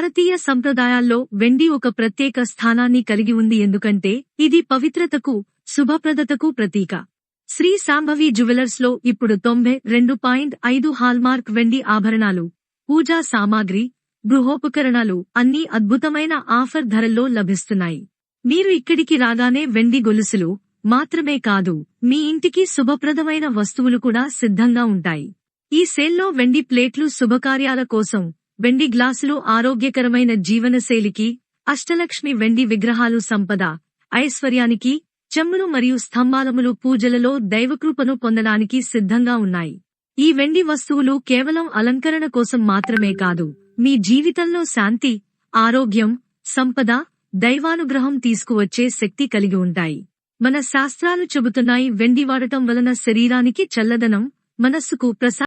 భారతీయ సంప్రదాయాల్లో వెండి ఒక ప్రత్యేక స్థానాన్ని కలిగి ఉంది ఎందుకంటే ఇది పవిత్రతకు శుభప్రదతకు ప్రతీక. శ్రీ సాంభవి జ్యువెలర్స్లో ఇప్పుడు తొంభై రెండు పాయింట్ ఐదు హాల్మార్క్ వెండి ఆభరణాలు పూజా సామాగ్రి గృహోపకరణాలు అన్ని అద్భుతమైన ఆఫర్ ధరల్లో లభిస్తున్నాయి. మీరు ఇక్కడికి రాగానే వెండి గొలుసులు మాత్రమే కాదు మీ ఇంటికి శుభప్రదమైన వస్తువులు కూడా సిద్ధంగా ఉంటాయి. ఈ సేల్లో వెండి ప్లేట్లు శుభకార్యాల కోసం వెండి గ్లాసులు ఆరోగ్యకరమైన జీవనశైలికి అష్టలక్ష్మి వెండి విగ్రహాలు సంపద ఐశ్వర్యానికి చెమ్ములు మరియు స్తంభాలములు పూజలలో దైవకృపను పొందడానికి సిద్ధంగా ఉన్నాయి. ఈ వెండి వస్తువులు కేవలం అలంకరణ కోసం మాత్రమే కాదు మీ జీవితంలో శాంతి ఆరోగ్యం సంపద దైవానుగ్రహం తీసుకువచ్చే శక్తి కలిగి ఉంటాయి. మన శాస్త్రాలు చెబుతున్నాయి వెండి వాడటం వలన శరీరానికి చల్లదనం మనస్సుకు ప్రసా